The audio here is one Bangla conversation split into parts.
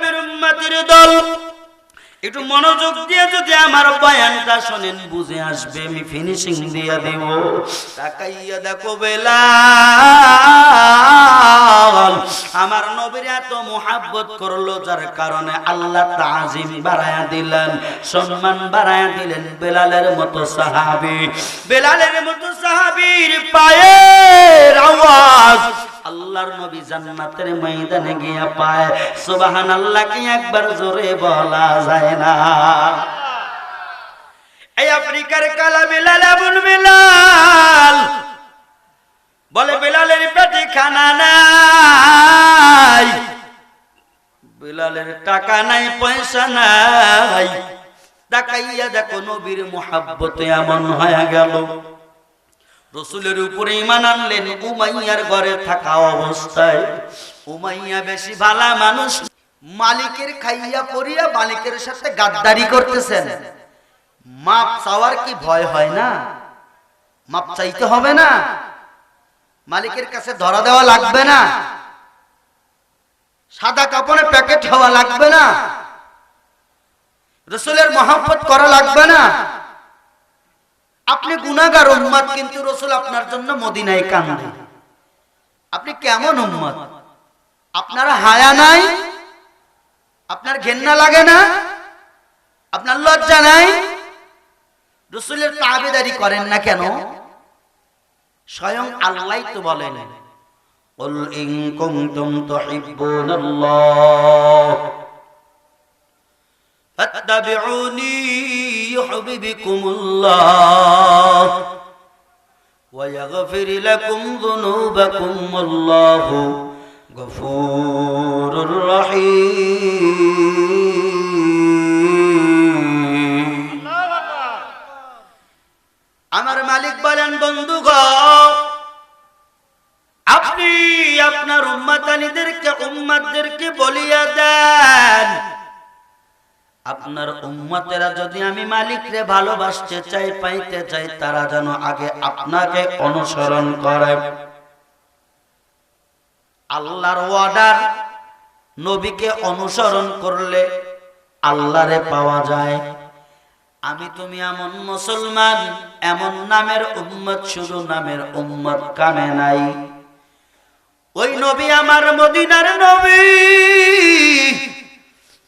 নবীর উম্মতির দল। একটু মনোযোগ দিয়ে যদি আমার বয়ানটা শোনেন, বুঝে আসবে, আমি ফিনিশিং দিয়ে দেব। তাকাইয়া দেখো বেলাল, আমার নবীর এত মোহাব্বত করল, যার কারণে আল্লাহ তাজিম বাড়ায়া দিলেন, সম্মান বাড়ায়া দিলেন বেলালের মতো সাহাবি। বেলালের মতো সাহাবীর পায়ের আওয়াজ আল্লাহর নবী জান্নাতের ময়দানে গিয়া পায়। সুবহানাল্লাহ কি একবার জোরে বলা যায় না। এই আফ্রিকার কালা বিলাল, আবুল বিলাল। বলে, বিলালের পেটে খানা নাই। বিলালের টাকা নাই, পয়সা নাই। তাকাইয়া দেখো নবীর মোহাব্বতে এমন হয়ে গেল। রসুলের উপরে ইমান আনলেন, উমাইয়ার ঘরে থাকা অবস্থায়। উমাইয়া বেশি ভালা মানুষ, মালিকের খাইয়া পড়িয়া মালিকের সাথে গাদ্দারি করতেছেন। মাপ চাওয়ার কি ভয় হয় না? মাপ চাইতে হবে না। মালিকের কাছে ধরা দেওয়া লাগবে না। সাদা কাপড়ে প্যাকেট হওয়া লাগবে না। রসুলের মহাব্বত করা লাগবে না। আপনি গুনাগার উম্মত কিন্তু রসুল আপনার জন্য মদিনায় কান্দে আপনি কেমন উম্মত আপনারা হায়া নাই আপনার ঘেন্না লাগে না আপনার লজ্জা নাই রসুলের তাবেদারি করেন না কেন স্বয়ং আল্লাহ তো বলেন قل إن كنتم تحبون الله فاتبعوني يحببكم الله ويغفر لكم ذنوبكم والله غفور رحيم আমার মালিক বলেন বন্ধু আপনি আপনার উম্মাতানিদেরকে উম্মাতদেরকে বলিয়া দেন আপনার উম্মতেরা যদি আমি মালিকরে ভালোবাসতে চাই, পাইতে চাই, তারা যেন আগে আপনাকে অনুসরণ করে। আল্লাহর ওয়ার্ডার নবীকে অনুসরণ করলে আল্লাহরে পাওয়া যায়। আমি তুমি এমন মুসলমান, এমন নামের উম্মত, শুধু নামের উম্মত কামে নাই। ওই নবী আমার মদিনার নবী।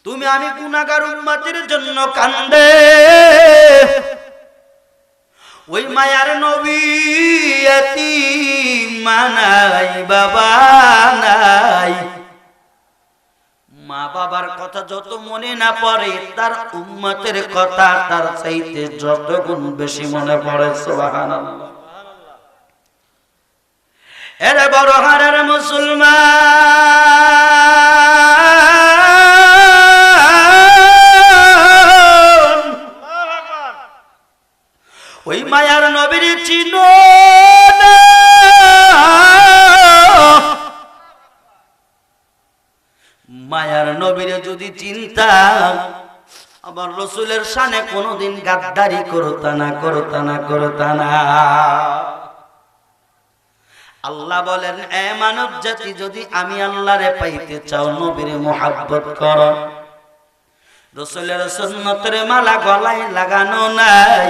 তুমি আমি গুনাগার উম্মতের জন্য কান্দে। ওই মায়ার নবী মানাই, বাবা নাই। মা বাবার কথা যত মনে না পড়ে, তার উম্মতের কথা তার চাইতে যত গুণ বেশি মনে পড়ে, সুবহানাল্লাহ। এরে বড় হারের মুসলমান! ওই মায়ার নবীর চিন মায়ার নবীরে যদি চিন্তা আবার রসুলের সানে কোনোদিন গাদ্দারি করতা না করতা না করতা না। আল্লাহ বলেন, এ মানব জাতি, যদি আমি আল্লাহরে পাইতে চাও, নবীরে মোহাব্বত কর। রসুলের সুন্নতের মালা গলায় লাগানো নাই।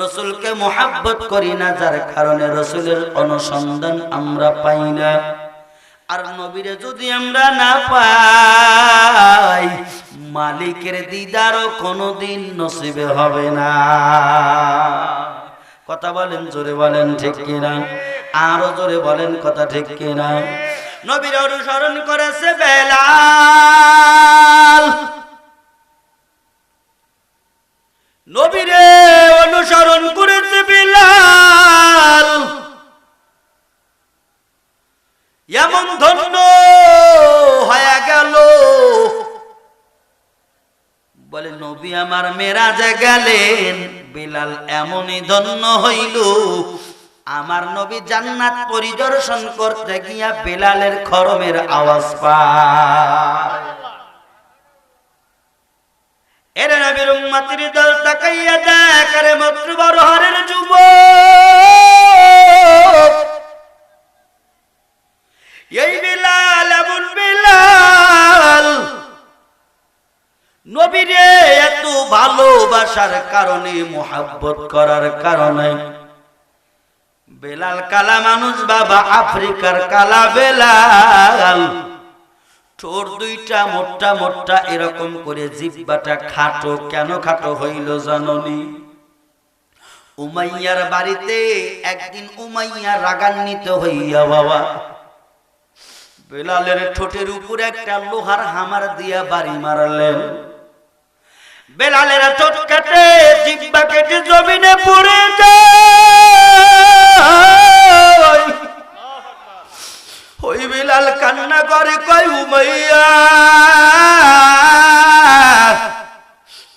রসুলকে মোহাব্বত করি না, যার কারণে রসুলের অনুসন্ধান আমরা পাই না। আর নবীরে যদি আমরা না পাই, মালিকের দিদারও কোনোদিন নসিবে হবে না। কথা বলেন, জোরে বলেন ঠিক কিনা? আরও জোরে বলেন কথা ঠিক কিনা? নবীর অনুসরণ করেছে বেলাল। নবীরে অনুসরণ করেছে বিলাল। এমন ধন্য হয়ে গেল। বলে, নবী আমার মেরাজে গেলেন। বিলাল এমনই ধন্য হইল। আমার নবী জান্নাত পরিদর্শন করতে গিয়া বিলালের খরমের আওয়াজ পায়। এর নবীর উম্মতির দল তাকাইয়া দেখ, আরে মাত্র বড় হারের যুবক। এই বিলাল, এমন বিলাল। নবীরে এত ভালোবাসার কারণে, মোহাব্বত করার কারণে। বেলাল কালা মানুষ, বাবা আফ্রিকার কালা বেলাল। ঠোর দুইটা, মোটা মোটা, এরকম করে জিব্বাটা খাটো কেন খাটো হইল জাননি? উমাইয়ার বাড়িতে একদিন উমাইয়া রাগান্বিত হইয়া, বাবা, বেলালের ঠোঁটের উপরে একটা লোহার হামার দিয়া বাড়ি মারলেন। বেলালের ঠোঁট কেটে জিব্বা কেটে জমিনে পড়ে যায়। ওই বিলাল কান্না করে কই উমাইয়া,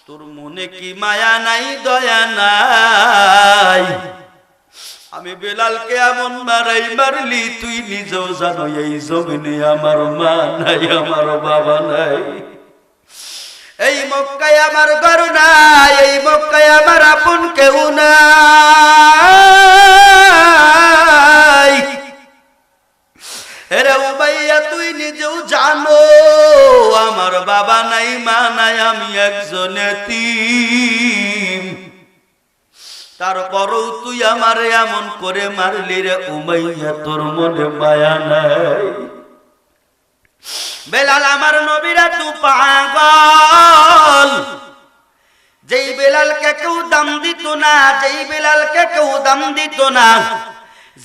তোর মনে কি মায়া নাই, দয়া নাই? আমি বেলালকে এমন মারাই মারলি, তুই নিজেও জানো এই জমিনে আমার মা নাই, আমার বাবা নাই। এই মক্কায় আমার ঘর নাই, এই মক্কায় আমার আপন কেউ নাই। আমার বাবা নাই, মা নাই, আমি একজন তারপরও তুই আমারে এমন করে মারলি রে, উমাইয়া, তোর মনে মায়া নাই। বেলাল আমার নবীরা তু পাগল। যেই বেলালকে কেউ দাম দিত না, যেই বেলালকে কেউ দাম দিত না,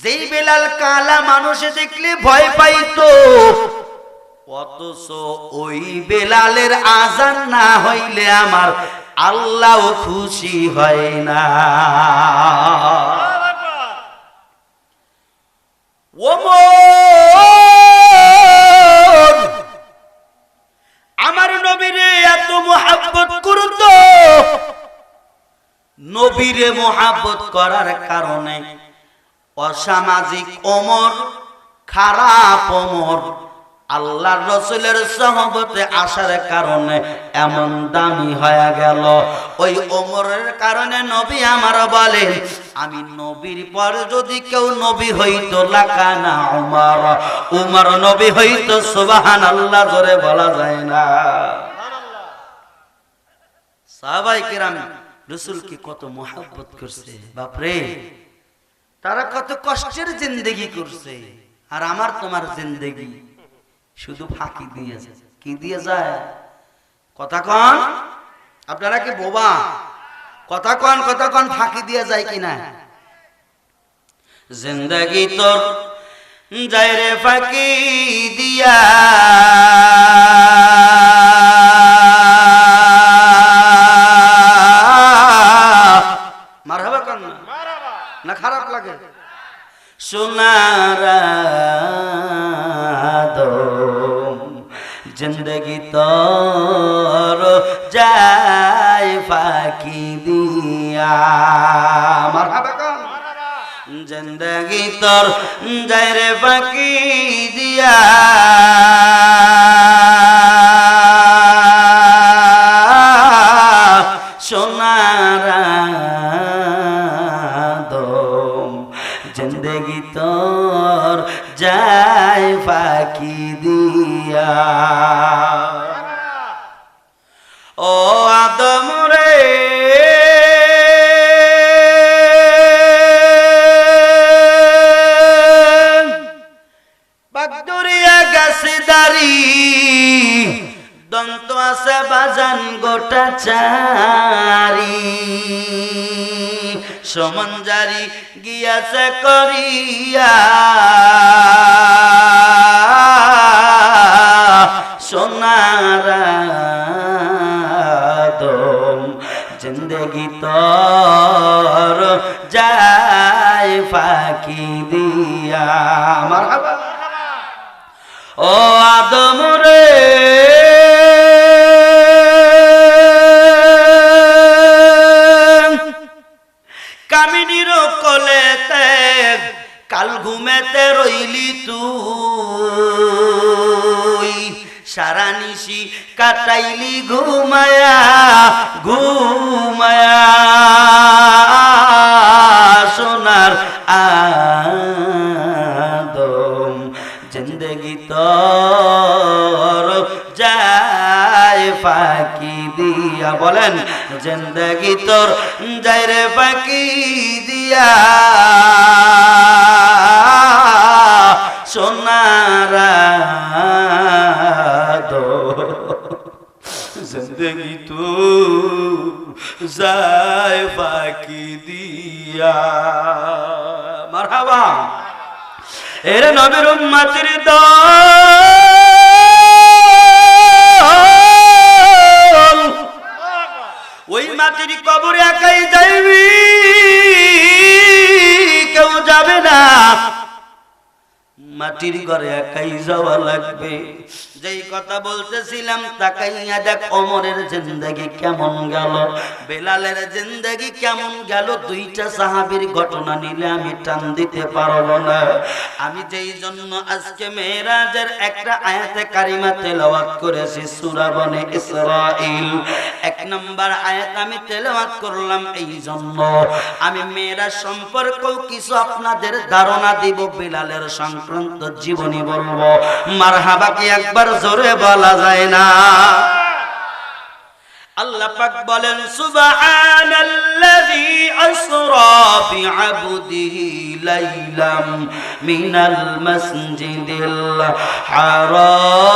যেই বেলাল কালা মানুষে দেখলে ভয় পাইতো। অথচ ওই বেলালের আজান না হইলে আমার আল্লাহ খুশি হয় না। আমার নবীরে এত মোহাব্বত করত। নবীরে মোহাব্বত করার কারণে অসামাজিক অমর খারাপ অমর আল্লাহর রসুলের সহবতে আসার কারণে এমন দামি হয়ে গেল। ওই ওমরের কারণে নবী আমার বলেন আমি নবীর পর যদি কেউ নবী হইতো লাকানা উমার। উমর নবী হইতো সুবাহান আল্লাহ জোরে বলা যায় না। সাহাবাই কিরাম রসুলকে কত মোহাব্বত করছে? বাপরে, তারা কত কষ্টের জিন্দেগি করছে। আর আমার তোমার জিন্দেগি। শুধু ফাঁকি দিয়ে যায়। কি দিয়ে যায়? কথা কন। আপনারা কি বোবা? কথা কন কথা কন, ফাঁকি দিয়ে যায় কিনা জিন্দগি তোর যায় রে ফাঁকি দিয়া। মার হবে কন না খারাপ লাগে। সোনার তোর যায় ফাঁকি দিয়া। জিন্দগি তোর যায় রে ফাঁকি দিয়া। জিন্দগি তোর যায় দিয়া। আছে বাজান গোটা চারি। সমান জারি গিয়াছে করিয়া। সোনার জিন্দগি তোর যায় ফাঁকি দিয়া। মারহাবা। ও কাটাইলি ঘুমায়া ঘুমায়া সোনার আদম জিন্দগি তোর যায় ফাঁকি দিয়া। বলেন, জিন্দগি তোর যায় রে ফাঁকি দিয়া। সোনারা দো জিন্দগি তো যায় ফাঁকি দিয়া মারহাবা এর নবীর উম্মতির দল ওই মাটির কবরে একাই যাইবি কেউ যাবে না মাটির ঘরে একাই যাওয়া লাগবে। যেই কথা বলতেছিলাম তাকাইয়া দেখ অমরের জিন্দগি কেমন গেল। বেলালের জিন্দগি কেমন গেল দুইটা সাহাবীর ঘটনা নিলে আমি টান দিতে পারব না। আমি যেই জন্য আজকে মেয়েরাজের একটা আয়াতে কারিমা তেলাওয়াত করেছি, সূরা বনে ইসরাইল এক নম্বর আয়াত আমি তেলাওয়াত করলাম এই জন্য। আমি মেয়েরা সম্পর্কেও কিছু আপনাদের ধারণা দিব, বেলালের সংক্রান্ত জীবনী বলব। মারহাবা কি একবার জোরে বলা যায় না। আল্লাহ পাক বলেন, সুবহানাল্লাযী আসরা বিআবদিহি লাইলাম মিনাল মাসজিদিল হারাম।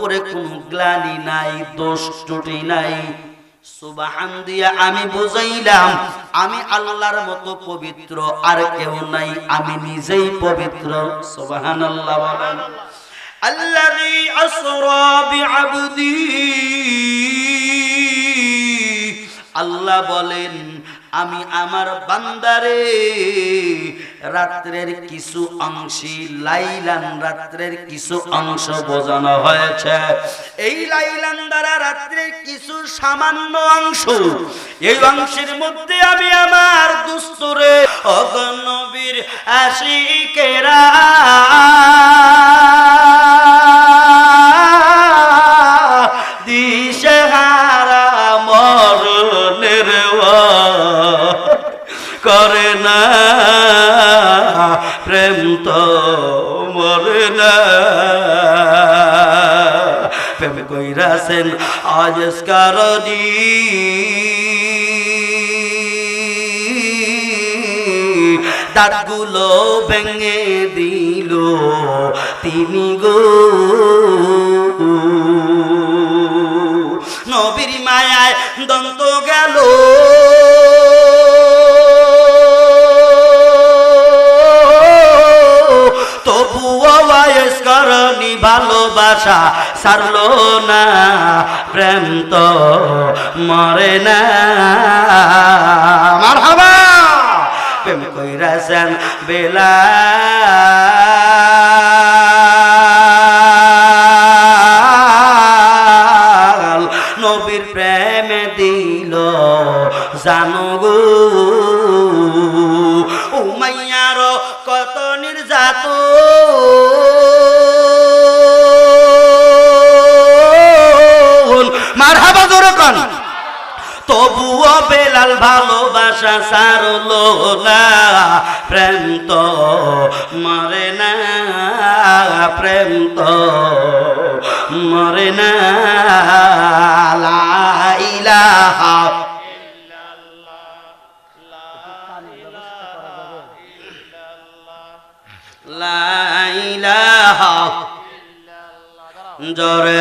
উপরে কোন গ্লানি নাই, দোষ টুটি নাই। সুবাহান দিয়া আমি বুঝাইলাম, আমি আল্লাহর মতো পবিত্র আর কেউ নাই, আমি নিজেই পবিত্র। সুবাহান আল্লাহ বলেন। আল্লাহি আসরা বিআবদি। আল্লাহ বলেন আমি আমার বান্দারে রাত্রের কিছু অংশী লাইলান, রাত্রের কিছু অংশ বোঝানো হয়েছে। এই লাইলান দ্বারা রাত্রের কিছু সামান্য অংশ, এই অংশের মধ্যে আমি আমার দুস্তরে, অগণবীর আশিকেরা কইরাছেন আজ কারণী দাঁতগুলো ভেঙে দিল তিনি গো। নবীর মায়ায় দন্ত গেল। তবুও বয়স করনি ভালোবাসা সারলো না, প্রেম তো মরে না। মারহাবা! প্রেম কইরাছেন বেলা নবীর প্রেমে দিল জানো গো বেলাল ভালোবাসা সারলো না। প্রেম তো মরে না, প্রেম তো মরে না। ইলাহা জোরে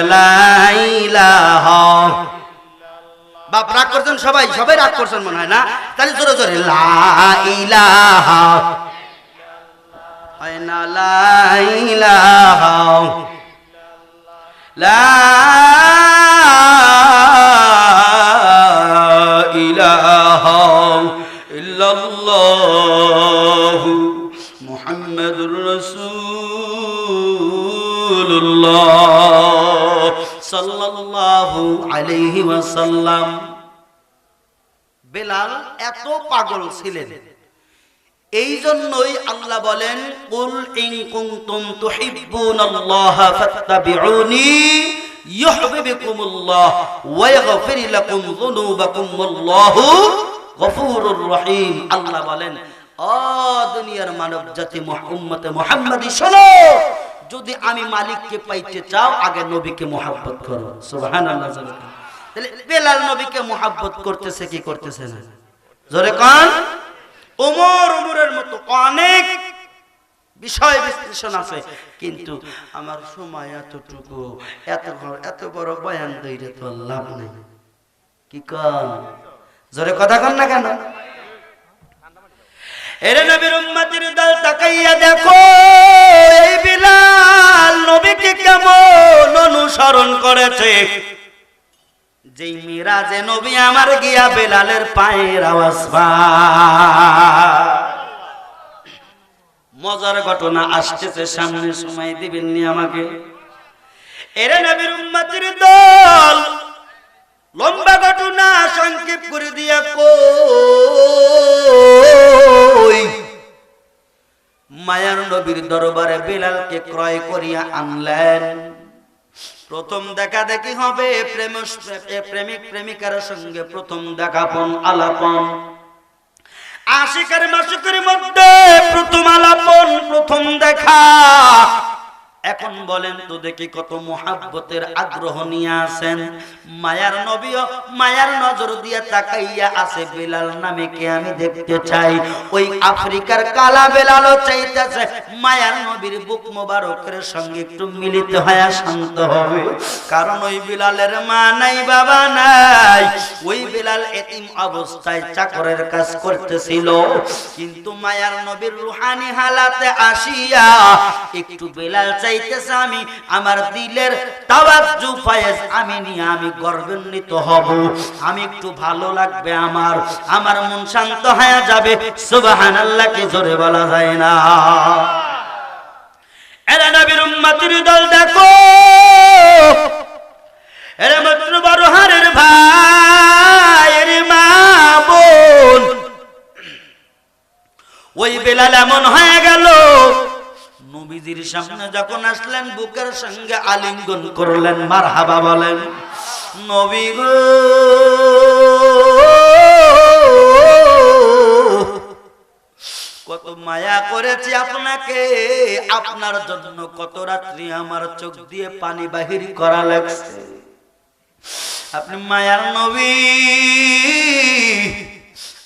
ইলাহা। বাপ রাগ করছেন সবাই সবাই রাগ করছেন মনে হয় না? তাহলে জোরে জোরে, লা ইলাহা হয় না সাল্লাল্লাহু বেলাল এত পাগল ছিলেন। এই জন্যই আল্লাহ বলেন, কুল আল্লাহ বলেন ও দুনিয়ার মানব জাতি মুহাম্মাদি শোনো যদি আমি মালিককে পাইতে চাও, আগে নবীকে মোহাব্বত করো। সুবহানাল্লাহ তাহলে বেলাল নবীকে মোহাব্বত করতেছে কি করতেছে না? জোরে কান। ওমর ওমরের মতো অনেক বিষয় বিশ্লেষণ আছে, কিন্তু আমার সময় এতটুকু, এত এত বড় বয়ান দইরে তো লাভ নেই। কি কন? জোরে কথা কন না কেন? এরে নবীর উম্মতির দল তাকাইয়া দেখো, এই বিলাল নবীকে কেমন অনুসরণ করেছে যেই মিরাজে নবী আমার গিয়া বেলালের পায়ের আওয়াজ। মজার ঘটনা আসতেছে সামনে সময় দিবেননি আমাকে এরে নবীর উম্মতির দল লম্বা ঘটনা সংক্ষেপ করে দিয়া কই? মায়ার নবীর দরবারে বেলালকে ক্রয় করিয়া আনলেন। প্রথম দেখা দেখি হবে প্রেম প্রেমিক প্রেমিকার সঙ্গে প্রথম দেখাপন, আলাপন। আশিকের মাসিকের মধ্যে প্রথম আলাপন, প্রথম দেখা। এখন বলেন তো দেখি কত মোহাব্বতের আগ্রহ নিয়ে আছেন। মায়ার নবীও মায়ার নজর দিয়ে তাকাইয়া আছে বেলাল নামে কে আমি দেখতে চাই। ওই আফ্রিকার কালা বেলালও চাইতেছে, মায়ার নবীর বুক মোবারকের সঙ্গে একটু মিলিত হয়ে শান্ত হবে। কারণ ওই বিলালের মা নাই, বাবা নাই। ওই বিলাল এতিম অবস্থায় চাকরের কাজ করতেছিল। কিন্তু মায়ার নবীর রুহানি হালাতে আসিয়া একটু বেলাল চাইতেছে আমি, আমার দিলের তাওয়াজ্জু ফায়েজ আমি নিয়ে আমি গর্বান্বিত হব। আমি একটু ভালো লাগবে আমার আমার মন শান্ত হয়ে যাবে। সুবহানাল্লাহ কি জোরে বলা যায় না। এরা নবীর উম্মতির দল দেখো। এরা মাত্র বড় হারের ভাই, এর মা বোন। ওই বেলাল এমন হয়ে গেল নবীজির সামনে যখন আসলেন, বুকের সঙ্গে আলিঙ্গন করলেন মার হাবা বলেন, নবী গো, কত মায়া করেছি আপনাকে। আপনার জন্য কত রাত্রি আমার চোখ দিয়ে পানি বাহির করা লাগছে। আপনি মায়ার নবী।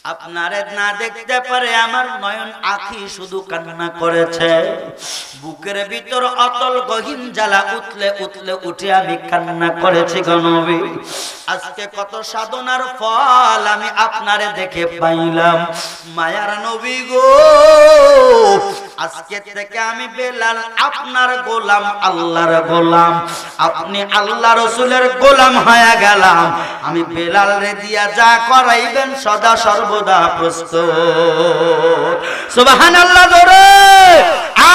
আপনারে না দেখতে পারে আমার নয়ন আখি শুধু কান্না করেছে। বুকের ভিতর অতল গহীন জ্বালা উতলে উতলে উঠে আমি কান্না করেছি গণবী আজকে কত সাধনার ফল আমি আপনারে দেখে পাইলাম। মায়ার নবী গো আজকে থেকে আমি বেলাল, আপনার গোলাম, আল্লাহর গোলাম। আপনি আল্লাহ রসুলের গোলাম হয়ে গেলাম। আমি বেলাল রে দিয়া যা করাইবেন সদা সর্বদা প্রস্তুত। সুবাহান আল্লাহ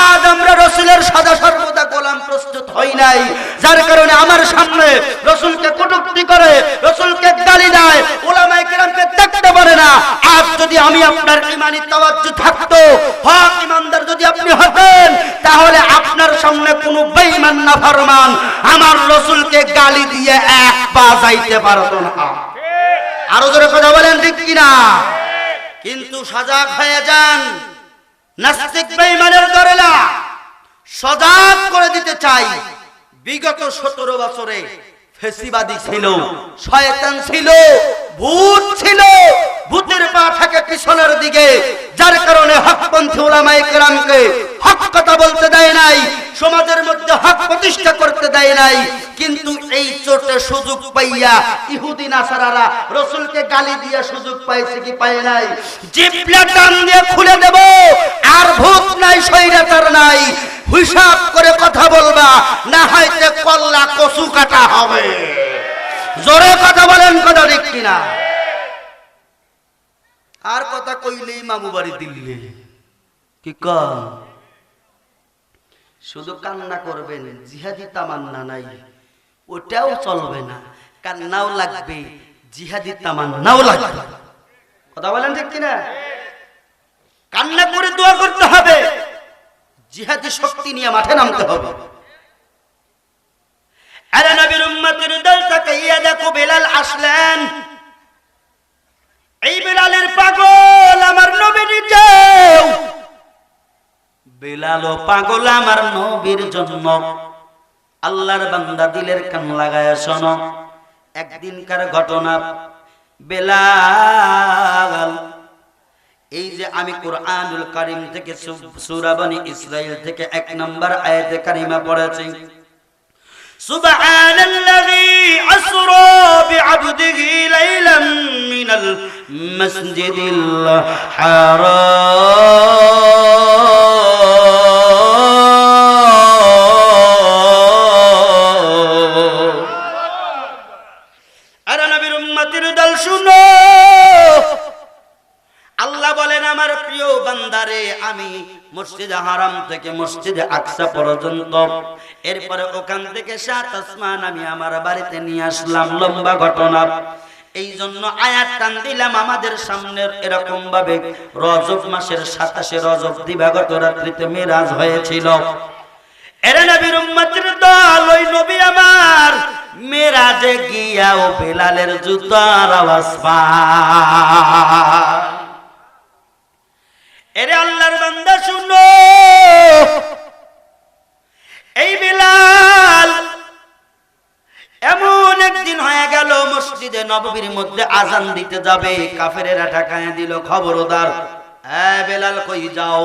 আজ আমরা রসুলের সদা সর্বদা গোলাম প্রস্তুত হই নাই। যার কারণে আমার সামনে রসুলকে কটুক্তি করে, রসুলকে গালি দেয় ওলামাই কিরামকে দেখতে পারে না। আজ যদি আমি আপনার ইমানি তাওয়াজ্জু থাকতো, হক ইমানদার যদি আপনি হতেন, তাহলে আপনার সামনে কোনো বেঈমান না ফরমান। আমার রসুলকে গালি দিয়ে এক পা যাইতে পারতো না। আরও জোরে কথা বলেন ঠিক কিনা? কিন্তু সজাগ হয়ে যান। নাস্তিক বেঈমানের দরেলা সজাগ করে দিতে চাই। বিগত সতেরো বছরে ফেসিবাদী ছিল, শয়তান ছিল, ভূত ছিল, ভূতের পা থাকে পিছনের দিকে, যার কারণে হকপন্থী ওলামায়ে কেরামকে হক কথা বলতে দেয় নাই। সমাজের মধ্যে হক প্রতিষ্ঠা করতে দেয় নাই। কিন্তু এই চোটে সুযোগ পাইয়া ইহুদি নাসারারা রসুলকে গালি দিয়ে সুযোগ পাইছে কি পায় নাই? জিপলা টান দিয়ে খুলে দেব, আর ভূত নাই, স্বৈরাচার নাই। হিসাব করে কথা বলবা, না হয়তো কল্লা কচু কাটা হবে। জোরে কথা বলেন, কথা ঠিক কিনা? আর কথা কইলেই মামু বাড়ি দিল্লি। কি কন? শুধু কান্না করবেন, জিহাদি তামান্না নাই। ওটাও চলবে না, কান্নাও লাগবে, জিহাদি তামান্নাও লাগবে। কথা বলেন ঠিক কিনা? কান্না করে দোয়া করতে হবে, জিহাদি শক্তি নিয়ে মাঠে নামতে হবে। আরে নবীর উম্মতের দল তাকাইয়া দেখো বেলাল আসলেন। এই বেলালের পাগল আমার নবীর যাও বেলাল ও পাগল আমার নবীর জন্য আল্লাহর বান্দা দিলের কান লাগায় শোনো একদিনকার ঘটনা বেলাল এই যে আমি কোরআনুল কারিম থেকে সূরা বনি ইসরাইল থেকে এক নম্বর আয়াতে কারিমা পড়েছি سبحان الذي أسرى بعبده ليلا من المسجد الحرام নবীর উম্মতির দল শুনো। আল্লাহ বলেন, আমার প্রিয় বান্দারে, আমি হারাম থেকে মসজিদে আকসা পর্যন্ত, এরপরে ওখান থেকে সাত আসমান আমি আমার বাড়িতে নিয়ে আসলাম। লম্বা ঘটনা। এই জন্য আয়াত টান দিলাম আমাদের সামনের এরকম ভাবে। রজব মাসের সাতাশে রজব দিবাগত রাত্রিতে মেরাজ হয়েছিল। এরে নবীর উম্মতের দল, ওই নবী আমার মেরাজে গিয়া ও বেলালের জুতার আওয়াজ এরে আল্লাহর বান্দা শুনো। এই বিলাল, এমন একদিন হয়ে গেল মসজিদে নববীর মধ্যে আজান দিতে যাবে। কাফেরেরা ঠাকায় দিল, খবরদার হ্যাঁ বেলাল, কই যাও?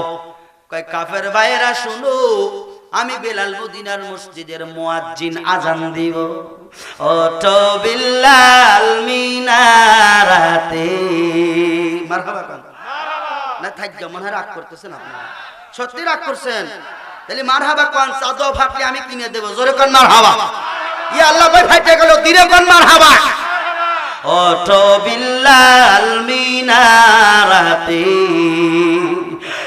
কয়, কাফের ভাইয়েরা, শুনো আমি বেলাল মদিনার মসজিদের মুয়াজ্জিন আজান দিব। ওঠো বিল্লাল মিনারাতে। মারহাবা কান। না থাকবে মনে রাগ করতেছেন আপনারা। সত্যি রাগ করছেন? তাহলে মার হাবা কোন চাদর ফাটলে আমি কিনে দেবো। জোরে কোন মার হাবা ই আল্লাহ ভাই ফাইটে গেল দিনে কোন মার হাবা ওঠো বিল্লাল মিনারাতে।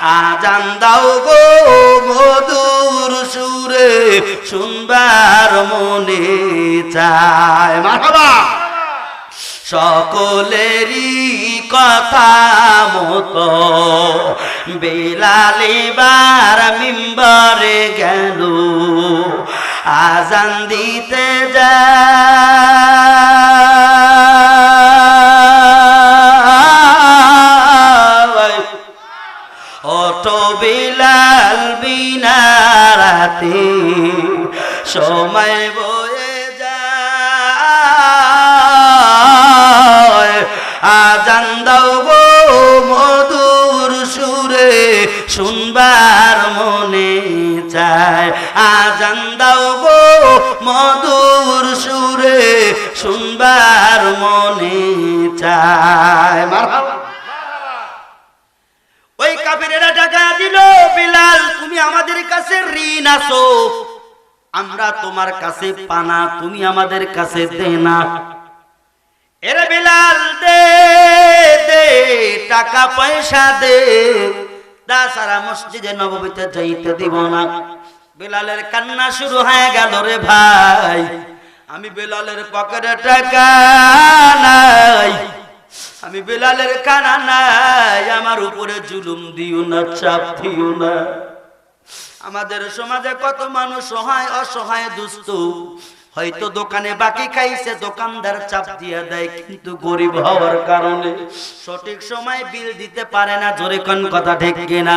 আজান দাও গো মধুর সুরে, শুনবার মনে চায়। মারহাবা! সকলেরই কথা মতো বেলালিবার মিম্বরে গেল। আজান দিতে যায়। বিলাল বিনারাতে সময় বয়ে যায়। আজান দাও গো মধুর সুরে, শুনবার মনে চায়। আজান দাও গো মধুর সুরে, শুনবার মনে চায়। মারহাবা ওই কাফিরেরা টাকা দিল বিলাল, তুমি আমাদের কাছে ঋণ আসো আমরা তোমার কাছে পানা, তুমি আমাদের কাছে দে না এরে বিলাল, দে টাকা পয়সা দে। তাছাড়া মসজিদে নবমীতে যাইতে দিব না। বিলালের কান্না শুরু হয়ে গেল রে ভাই। আমি বিলালের পকেটে টাকা নাই। আমি বেলালের কানা নাই, আমার উপরে জুলুম দিও না, চাপ দিও না। আমাদের সমাজে কত মানুষ সহায় অসহায়, দুস্থ। হয়তো দোকানে বাকি খাইছে, দোকানদার চাপ দিয়ে দেয়, কিন্তু গরিব হওয়ার কারণে সঠিক সময় বিল দিতে পারে না, জোরে কোন কথা ঠিক কিনা?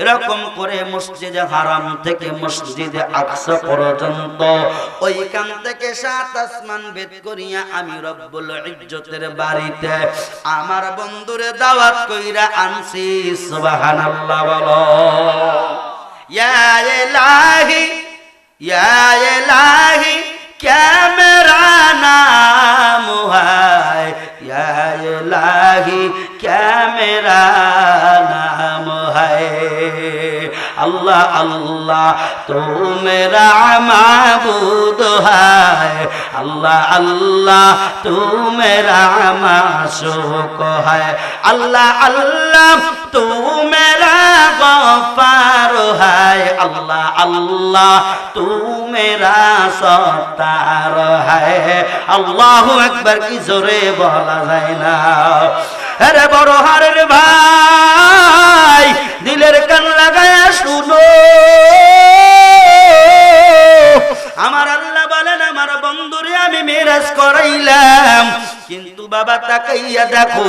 এরকম করে মসজিদে হারাম থেকে মসজিদে পর্যন্ত। ওইখান থেকে সাত আসমান বেদ করিয়া আমি রব্বুল ইজ্জতের বাড়িতে আমার বন্ধুর দাওয়াত কইরা আনছি, সুবহানাল্লাহ বলো। ইয়া ইলাহি इलाही क्या मेरा नाम है अल्लाह अल्लाह तू मेरा माबूद আল্লাহ আল্লাহ তু মেরা মাসুক হয়। আল্লাহ আল্লাহ তু মেরা গফার হয়। আল্লাহ আল্লাহ তু সতার সত্তার হয়। আল্লাহ একবার কি জোরে বলা যায় না। হরে বড় হারের ভাই, দিলের কান লাগায় শুনো। আমি মেরাজ করাইলাম। কিন্তু বাবা, তাকাইয়া দেখো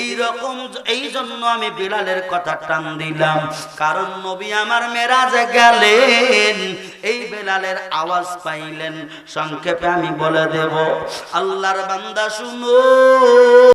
এই রকম এই জন্য আমি বিড়ালের কথা টান দিলাম। কারণ নবী আমার মেরাজে গেলেন। এই বেলালের আওয়াজ পাইলেন। সংক্ষেপে আমি বলে দেব, আল্লাহর বান্দা শুনো।